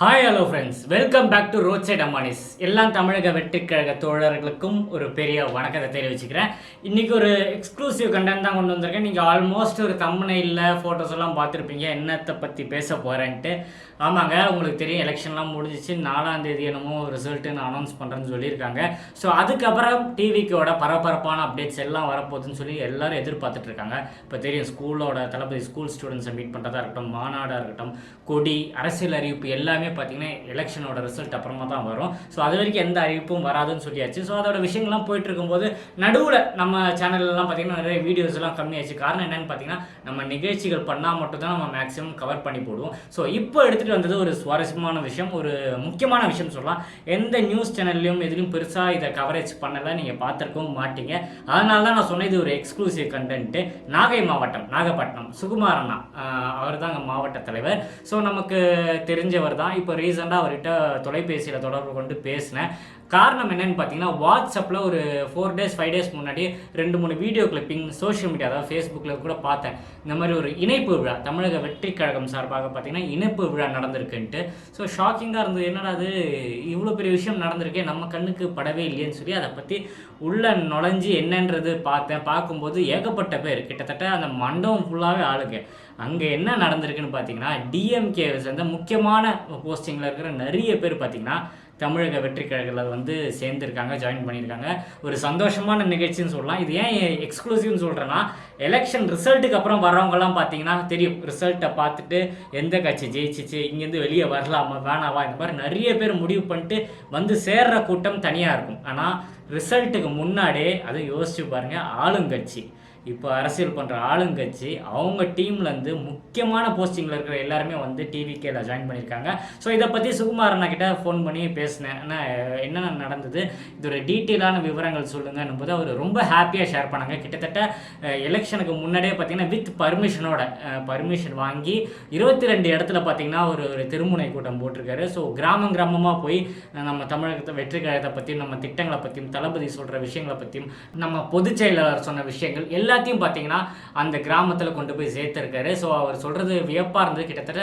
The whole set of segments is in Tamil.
Hi hello friends welcome back to road side அம்மானிஸ் எல்லாம் தமிழக வெற்றிக்கழக தோழர்களுக்கும் ஒரு பெரிய வணக்கத்தை தெரிவிச்சுக்கிறேன். இன்றைக்கி ஒரு எக்ஸ்க்ளூசிவ் கண்டென்ட் தான் கொண்டு வந்திருக்கேன். நீங்கள் ஆல்மோஸ்ட் ஒரு தம்னையில் ஃபோட்டோஸ் எல்லாம் பார்த்துருப்பீங்க. என்னத்தை பற்றி பேச போகிறேன்ட்டு ஆமாங்க உங்களுக்கு தெரியும் எலெக்ஷன்லாம் முடிஞ்சிச்சு. நாலாம் தேதி என்னமோ ரிசல்ட்டுன்னு அனௌன்ஸ் பண்ணுறேன்னு சொல்லியிருக்காங்க. ஸோ அதுக்கப்புறம் டிவிக்கோட பரபரப்பான அப்டேட்ஸ் எல்லாம் வரப்போகுதுன்னு சொல்லி எல்லோரும் எதிர்பார்த்துட்ருக்காங்க இப்போ தெரியும் ஸ்கூலோட தளபதி ஸ்கூல் ஸ்டூடெண்ட்ஸை மீட் பண்ணுறதா இருக்கட்டும் மாநாடாக இருக்கட்டும் கொடி அரசியல் அறிவிப்பு எல்லாமே பார்த்தீங்கன்னா எலெக்ஷனோட ரிசல்ட் அப்புறமா தான் வரும். ஸோ அது வரைக்கும் எந்த அறிவிப்பும் வராதுன்னு சொல்லியாச்சு. ஸோ அதோட விஷயங்கள்லாம் போயிட்டு இருக்கும்போது நடுவில் நம்ம சேனல்லாம் பார்த்தீங்கன்னா நிறைய வீடியோஸ் எல்லாம் கம்மியாச்சு காரணம் என்னன்னு பார்த்தீங்கன்னா நம்ம நிகழ்ச்சிகள் பண்ணால் மட்டும்தான் நம்ம மேக்ஸிமம் கவர் பண்ணி போடுவோம். ஸோ இப்போ எடுத்துகிட்டு வந்தது ஒரு சுவாரஸ்யமான விஷயம். ஒரு முக்கியமான விஷயம் சொல்லலாம். எந்த நியூஸ் சேனல்லையும் எதுலையும் பெருசாக இதை கவரேஜ் பண்ணலை. நீங்கள் பார்த்துருக்கவும் மாட்டீங்க. அதனால தான் நான் சொன்னது ஒரு எக்ஸ்க்ளூசிவ் கண்டென்ட்டு நாகை மாவட்டம் நாகப்பட்டினம். சுகுமாரண்ணா அவர் தான் மாவட்ட தலைவர். ஸோ நமக்கு தெரிஞ்சவர் தான். இப்போ ரீசெண்டாக அவர்கிட்ட தொலைபேசியில் தொடர்பு கொண்டு பேசினேன். காரணம் என்னன்னு பார்த்தீங்கன்னா வாட்ஸ்அப்பில் ஒரு ஃபோர் டேஸ் ஃபைவ் டேஸ் முன்னாடி ரெண்டு மூணு வீடியோ கிளிப்பிங் சோஷியல் மீடியா அதாவது ஃபேஸ்புக்கில் கூட பார்த்தேன். இந்த மாதிரி ஒரு இணைப்பு விழா தமிழக வெற்றி கழகம் சார்பாக பார்த்தீங்கன்னா இணைப்பு விழா நடந்திருக்குன்ட்டு. ஸோ ஷாக்கிங்காக இருந்தது. என்னடா அது? இவ்வளோ பெரிய விஷயம் நடந்திருக்கே நம்ம கண்ணுக்கு படவே இல்லையேன்னு சொல்லி அதை பற்றி உள்ள நுழைஞ்சு என்னன்றது பார்த்தேன். பார்க்கும்போது ஏகப்பட்ட பேர் கிட்டத்தட்ட அந்த மண்டபம் ஃபுல்லாகவே ஆளுங்க. அங்கே என்ன நடந்திருக்குன்னு பார்த்தீங்கன்னா டிஎம்கே சேர்ந்த முக்கியமான போஸ்டிங்கில் இருக்கிற நிறைய பேர் பார்த்தீங்கன்னா தமிழக வெற்றி கழகத்தில் வந்து சேர்ந்துருக்காங்க ஜாயின் பண்ணியிருக்காங்க. ஒரு சந்தோஷமான நிகழ்ச்சின்னு சொல்லலாம். இது ஏன் எக்ஸ்க்ளூசிவ்னு சொல்கிறேன்னா எலெக்ஷன் ரிசல்ட்டுக்கு அப்புறம் வர்றவங்கலாம் பார்த்தீங்கன்னா தெரியும். ரிசல்ட்டை பார்த்துட்டு எந்த கட்சி ஜெயிச்சிச்சு இங்கேருந்து வெளியே வரலாமா வேணாவா இந்த மாதிரி நிறைய பேர் முடிவு பண்ணிட்டு வந்து சேர்ற கூட்டம் தனியாக இருக்கும். ஆனால் ரிசல்ட்டுக்கு முன்னாடியே அதை யோசிச்சு பாருங்கள் ஆளுங்கட்சி. இப்போ அரசியல் பண்ணுற ஆளுங்கட்சி அவங்க டீம்லேருந்து முக்கியமான போஸ்டிங்கில் இருக்கிற எல்லாருமே வந்து டிவிகேல ஜாயின் பண்ணியிருக்காங்க. ஸோ இதை பற்றி சுகுமார் அண்ணா கிட்ட ஃபோன் பண்ணி பேசினேன். ஆனால் என்னென்ன நடந்தது? இதோட டீட்டெயிலான விவரங்கள் சொல்லுங்கன்னும் போது அவர் ரொம்ப ஹாப்பியாக ஷேர் பண்ணாங்க. கிட்டத்தட்ட எலெக்ஷனுக்கு முன்னாடியே பார்த்தீங்கன்னா வித் பர்மிஷனோட பர்மிஷன் வாங்கி இருபத்தி ரெண்டு இடத்துல பார்த்தீங்கன்னா ஒரு ஒரு திருமுனை கூட்டம் போட்டிருக்காரு. ஸோ கிராமம் கிராமமாக போய் நம்ம தமிழகத்தை வெற்றி கழகத்தை பற்றியும் நம்ம திட்டங்களை பற்றியும் தளபதி சொல்கிற விஷயங்களை பற்றியும் நம்ம பொதுச் செயலாளர் சொன்ன விஷயங்கள் எல்லா எல்லாத்தையும் பார்த்தீங்கன்னா அந்த கிராமத்தில் கொண்டு போய் சேர்த்துருக்காரு. ஸோ அவர் சொல்கிறது வியப்பாக இருந்தது. கிட்டத்தட்ட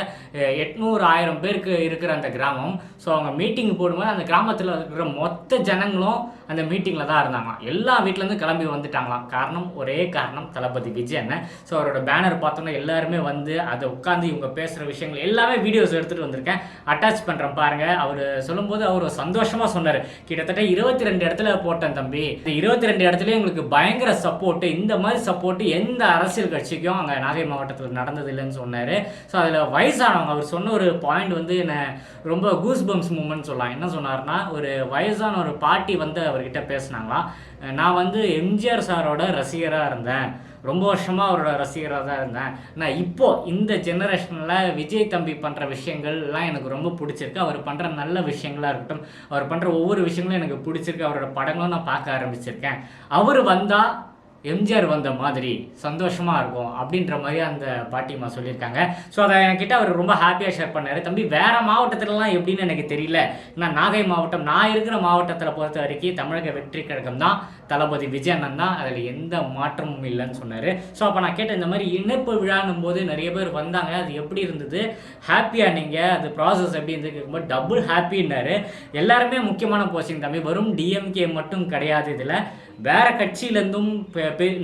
எட்நூறு ஆயிரம் பேருக்கு இருக்கிற அந்த கிராமம். ஸோ அவங்க மீட்டிங் போடும்போது அந்த கிராமத்தில் இருக்கிற மொத்த ஜனங்களும் அந்த மீட்டிங்கில் தான் இருந்தாங்களாம் எல்லா வீட்டிலேருந்து கிளம்பி வந்துட்டாங்களாம். காரணம் ஒரே காரணம் தளபதி விஜய் அண்ணன் ஸோ அவரோட பேனர் பார்த்தோன்னா எல்லாருமே வந்து அதை உட்காந்து இவங்க பேசுகிற விஷயங்கள் எல்லாமே வீடியோஸ் எடுத்துகிட்டு வந்திருக்கேன். அட்டாச் பண்ணுறேன் பாருங்கள் அவர் சொல்லும்போது அவர் சந்தோஷமாக சொன்னார். கிட்டத்தட்ட இருபத்தி ரெண்டு இடத்துல போட்டேன் தம்பி. இந்த இருபத்தி ரெண்டு இடத்துலையும் எங்களுக்கு பயங்கர சப்போர்ட்டு இந்த மாதிரி சப்போர்ட்டு எந்த அரசியல் கட்சிக்கும் அங்கே நாகை மாவட்டத்தில் நடந்தது இல்லைன்னு சொன்னார். ஸோ அதில் வயசானவங்க அவர் சொன்ன ஒரு பாயிண்ட் வந்து என்னை ரொம்ப கூஸ் பம்ஸ் மூமெண்ட் சொல்லலாம் என்ன சொன்னார்னா ஒரு வயசான ஒரு பாட்டி வந்து அவர்கிட்ட பேசினாங்களாம் நான் வந்து எம்ஜிஆர் சாரோட ரசிகராக இருந்தேன். ரொம்ப வருஷமாக அவரோட ரசிகராக தான் இருந்தேன். நான் இப்போது இந்த ஜெனரேஷனில் விஜய் தம்பி பண்ணுற விஷயங்கள்லாம் எனக்கு ரொம்ப பிடிச்சிருக்கு. அவர் பண்ணுற நல்ல விஷயங்களாக இருக்கட்டும் அவர் பண்ணுற ஒவ்வொரு விஷயங்களும் எனக்கு பிடிச்சிருக்கு. அவரோட படங்களும் நான் பார்க்க ஆரம்பிச்சிருக்கேன். அவர் வந்தால் எம்ஜிஆர் வந்த மாதிரி சந்தோஷமாக இருக்கும் அப்படின்ற மாதிரி அந்த பாட்டிமா சொல்லியிருக்காங்க. ஸோ அதை என்கிட்ட அவர் ரொம்ப ஹாப்பியாக ஷேர் பண்ணார். தம்பி வேறு மாவட்டத்திலலாம் எப்படின்னு எனக்கு தெரியல. நான் நாகை மாவட்டம் நான் இருக்கிற மாவட்டத்தில் பொறுத்த வரைக்கும் தமிழக வெற்றி கழகம் தான் தளபதி விஜயண்ணன் தான். அதில் எந்த மாற்றமும் இல்லைன்னு சொன்னார். ஸோ அப்போ நான் கேட்டேன் இந்த மாதிரி இணைப்பு விழானும் போது நிறைய பேர் வந்தாங்க. அது எப்படி இருந்தது? ஹாப்பியாக நீங்கள் அது ப்ராசஸ் எப்படி இருந்து கேட்கும்போது டபுள் ஹாப்பின்னாரு எல்லாருமே முக்கியமான போஸ்டிங் தம்பி. வரும் டிஎம்கே மட்டும் கிடையாது இதில். வேறு கட்சியிலேருந்தும்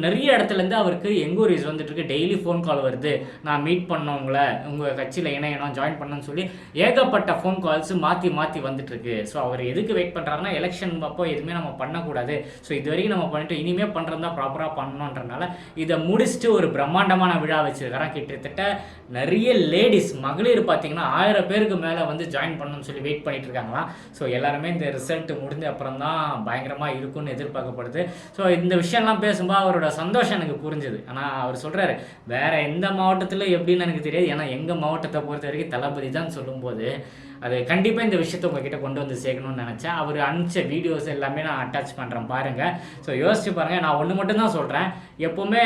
நிறைய இடத்துலேருந்து அவருக்கு என்கொயரிஸ் வந்துட்டுருக்கு. டெய்லி ஃபோன் கால் வருது. நான் மீட் பண்ணவங்களை உங்கள். கட்சியில் இணையணும் ஜாயின் பண்ணணும்னு சொல்லி ஏகப்பட்ட ஃபோன் கால்ஸ் மாற்றி மாற்றி வந்துட்டுருக்கு. ஸோ அவர் எதுக்கு வெயிட் பண்ணுறாருன்னா எலெக்ஷன் அப்போ எதுவுமே நம்ம பண்ணக்கூடாது. ஸோ இது வரைக்கும் நம்ம பண்ணிட்டு இனிமேல் பண்ணுறதா ப்ராப்பராக பண்ணணுன்றனால இதை முடிச்சுட்டு ஒரு பிரம்மாண்டமான விழா வச்சிருக்காரன் கிட்டத்தட்ட நிறைய லேடிஸ் மகளிர் பார்த்தீங்கன்னா ஆயிரம் பேருக்கு மேலே வந்து ஜாயின் பண்ணணும்னு சொல்லி வெயிட் பண்ணிட்டு இருக்காங்களாம். ஸோ எல்லாருமே இந்த ரிசல்ட் முடிஞ்ச அப்புறம் தான் பயங்கரமாக இருக்கும்னு எதிர்பார்க்கப்படுது. ஸோ இந்த விஷயம்லாம் பேசும்போது அவரோட சந்தோஷம் எனக்கு புரிஞ்சுது. ஆனால் அவர் சொல்கிறாரு வேறு எந்த மாவட்டத்தில் எப்படின்னு எனக்கு தெரியாது. ஏன்னா எங்கள் மாவட்டத்தை பொறுத்த வரைக்கும் தளபதி தான் சொல்லும்போது அது கண்டிப்பாக இந்த விஷயத்தை உங்ககிட்ட கொண்டு வந்து சேர்க்கணும்னு நினச்சேன். அவர் அனுப்பிச்ச வீடியோஸ் எல்லாமே நான் அட்டாச் பண்ணுறேன் பாருங்கள் ஸோ யோசிச்சு பாருங்கள் நான் ஒன்று மட்டும்தான் சொல்கிறேன் எப்போவுமே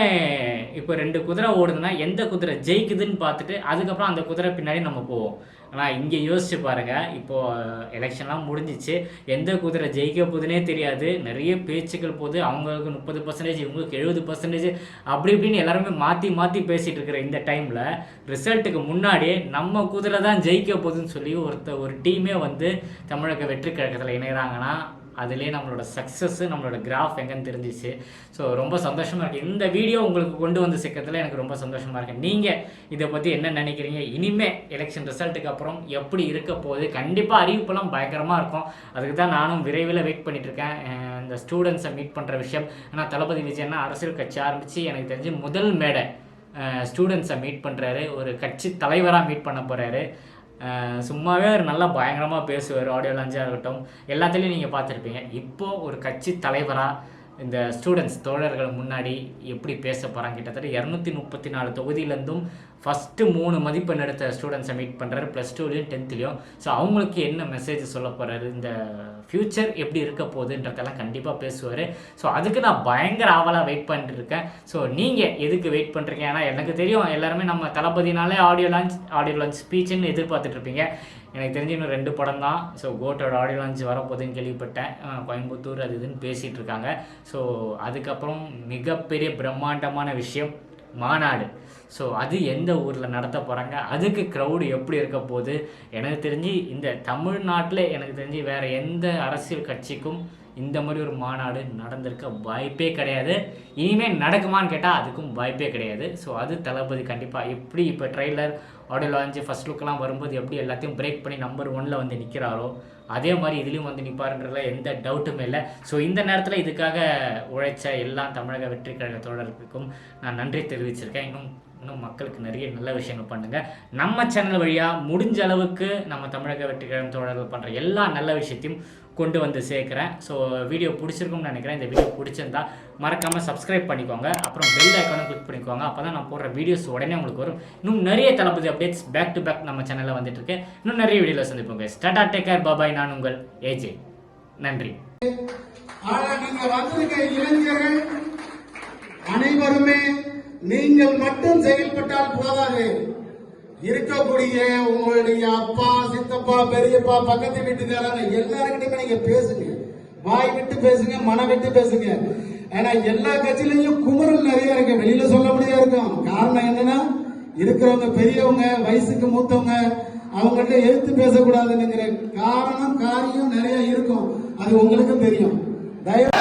இப்போ ரெண்டு குதிரை ஓடுதுன்னா எந்த குதிரை ஜெயிக்குதுன்னு பார்த்துட்டு அதுக்கப்புறம் அந்த குதிரை பின்னாடி நம்ம போவோம். ஆனால் இங்கே யோசிச்சு பாருங்கள் இப்போது எலெக்ஷன்லாம் முடிஞ்சிச்சு. எந்த குதிரை ஜெயிக்க போகுதுன்னே தெரியாது. நிறைய பேச்சுக்கள் போகுது. அவங்களுக்கு முப்பது பர்சன்டேஜ் இவங்களுக்கு எழுபது பர்சன்டேஜ் அப்படி இப்படின்னு எல்லாருமே மாற்றி மாற்றி பேசிகிட்டு இருக்கிற இந்த டைமில் ரிசல்ட்டுக்கு முன்னாடியே நம்ம குதிரை தான் ஜெயிக்க போகுதுன்னு சொல்லி ஒரு கொடுத்த ஒரு டீமே வந்து தமிழக வெற்றி கழகத்தில் இணைகிறாங்கன்னா அதுலேயே நம்மளோட சக்ஸஸ்ஸு நம்மளோட கிராஃப் எங்கேன்னு தெரிஞ்சிச்சு ஸோ ரொம்ப சந்தோஷமாக இருக்குது இந்த வீடியோ உங்களுக்கு கொண்டு வந்து சேர்க்கறதுல எனக்கு ரொம்ப சந்தோஷமாக இருக்குது நீங்கள் இதை பற்றி என்ன நினைக்கிறீங்க? இனிமேல் எலெக்ஷன் ரிசல்ட்டுக்கு அப்புறம் எப்படி இருக்க போகுது? கண்டிப்பாக அறிவிப்பெல்லாம் பயங்கரமாக இருக்கும். அதுக்கு தான் நானும் விரைவில் வெயிட் பண்ணிகிட்டு இருக்கேன். இந்த ஸ்டூடெண்ட்ஸை மீட் பண்ணுற விஷயம். ஆனால் தளபதி விஜயன்னா அரசியல் கட்சி ஆரம்பித்து எனக்கு தெரிஞ்சு முதல் மேடை ஸ்டூடெண்ட்ஸை மீட் பண்ணுறாரு ஒரு கட்சி தலைவராக மீட் பண்ண போகிறாரு சும்மாவே அவர் நல்லா பயங்கரமாக பேசுவார் ஆடியோ லான்ச்சாக இருக்கட்டும். எல்லாத்துலேயும் நீங்கள் பார்த்துருப்பீங்க. இப்போது ஒரு கட்சி தலைவராக இந்த ஸ்டூடெண்ட்ஸ் தோழர்கள் முன்னாடி எப்படி பேச போகிறாங்க கிட்டத்தட்ட இரநூத்தி முப்பத்தி நாலு தொகுதியிலேருந்தும் ஃபஸ்ட்டு மூணு மதிப்பெண் எடுத்த ஸ்டூடெண்ட்ஸை மீட் பண்ணுறாரு ப்ளஸ் டூலேயும் டென்த்துலையும் ஸோ அவங்களுக்கு என்ன மெசேஜ் சொல்ல போகிறாரு இந்த ஃப்யூச்சர் எப்படி இருக்க போகுதுன்றதெல்லாம் கண்டிப்பாக பேசுவார். ஸோ அதுக்கு நான் பயங்கர ஆவலாக வெயிட் பண்ணிட்டு இருக்கேன். ஸோ நீங்கள் எதுக்கு வெயிட் பண்ணுறீங்க ஏன்னா எனக்கு தெரியும் எல்லாருமே நம்ம தளபதினாலே ஆடியோ லான்ச் ஆடியோ லான்ச் ஸ்பீச்சுன்னு எதிர்பார்த்துட்ருப்பீங்க எனக்கு தெரிஞ்சு இன்னும் ரெண்டு படம் தான் ஸோ கோட்டோட ஆடியோ லான்ச் வரப்போகுதுன்னு கேள்விப்பட்டேன். கோயம்புத்தூர் அது இதுன்னு பேசிகிட்டு இருக்காங்க. ஸோ அதுக்கப்புறம் மிகப்பெரிய பிரம்மாண்டமான விஷயம் மாநாடு. ஸோ அது எந்த ஊரில் நடத்த போகிறாங்க அதுக்கு க்ரௌடு எப்படி இருக்க போகுது? எனக்கு தெரிஞ்சு இந்த தமிழ்நாட்டில் எனக்கு தெரிஞ்சு வேறு எந்த அரசியல் கட்சிக்கும் இந்த மாதிரி ஒரு மாநாடு நடந்திருக்க வாய்ப்பே கிடையாது. இனிமேல் நடக்குமான்னு கேட்டால் அதுக்கும் வாய்ப்பே கிடையாது. ஸோ அது தளபதி கண்டிப்பாக எப்படி இப்போ ட்ரெய்லர் ஆடியோ லான்ச்சு ஃபஸ்ட் லுக்கெல்லாம் வரும்போது எப்படி எல்லாத்தையும் பிரேக் பண்ணி நம்பர் ஒனில் வந்து நிற்கிறாரோ அதே மாதிரி இதுலேயும் வந்து நிற்பாருன்றதுல எந்த டவுட்டுமே இல்லை. ஸோ இந்த நேரத்தில் இதுக்காக உழைச்ச எல்லா தமிழக வெற்றி கழக தோழர்களுக்கும் நான் நன்றி தெரிவிச்சிருக்கேன். இன்னும் இன்னும் மக்களுக்கு நிறைய நல்ல விஷயங்கள் பண்ணுங்கள் நம்ம சேனல் வழியாக முடிஞ்ச அளவுக்கு நம்ம தமிழக வெற்றிக்கிழமை தொடர்பு பண்ணுற எல்லா நல்ல விஷயத்தையும் கொண்டு வந்து சேர்க்குறேன். ஸோ வீடியோ பிடிச்சிருக்கும்னு நினைக்கிறேன். இந்த வீடியோ பிடிச்சிருந்தா மறக்காமல் சப்ஸ்கிரைப் பண்ணிக்கோங்க. அப்புறம் பெல் ஐக்கானும் கிளிக் பண்ணிக்கோங்க. அப்போ தான் நான் போடுற வீடியோஸ் உடனே உங்களுக்கு வரும். இன்னும் நிறைய Thalapathy updates back to back நம்ம சேனலில் வந்துட்டுருக்கு இன்னும் நிறைய வீடியோவில் சந்திப்போங்க ஸ்டாட்டா டேக் கேர் பாபாய் நான் உங்கள் ஏஜே நன்றி. வந்திருக்க இளைஞர்கள் அனைவருமே நீங்கள் மட்டும் செயல்பட்டால் போதாது. இருக்கக்கூடிய உங்களுடைய அப்பா சித்தப்பா பெரியப்பா பக்கத்து வீட்டுக்காரங்க எல்லாருக்கிட்டையுமே நீங்க பேசுங்க. வாய் விட்டு பேசுங்க மனம் விட்டு பேசுங்க. ஏன்னா எல்லா கட்சியிலையும் குமரல் நிறைய இருக்கு. வெளியில சொல்ல முடியாது இருக்கும். காரணம் என்னன்னா இருக்கிறவங்க பெரியவங்க வயசுக்கு மூத்தவங்க அவங்கள்ட்ட எழுத்து பேசக்கூடாதுங்கிற காரணம் காரியம் நிறைய இருக்கும். அது உங்களுக்கும் தெரியும். தயவு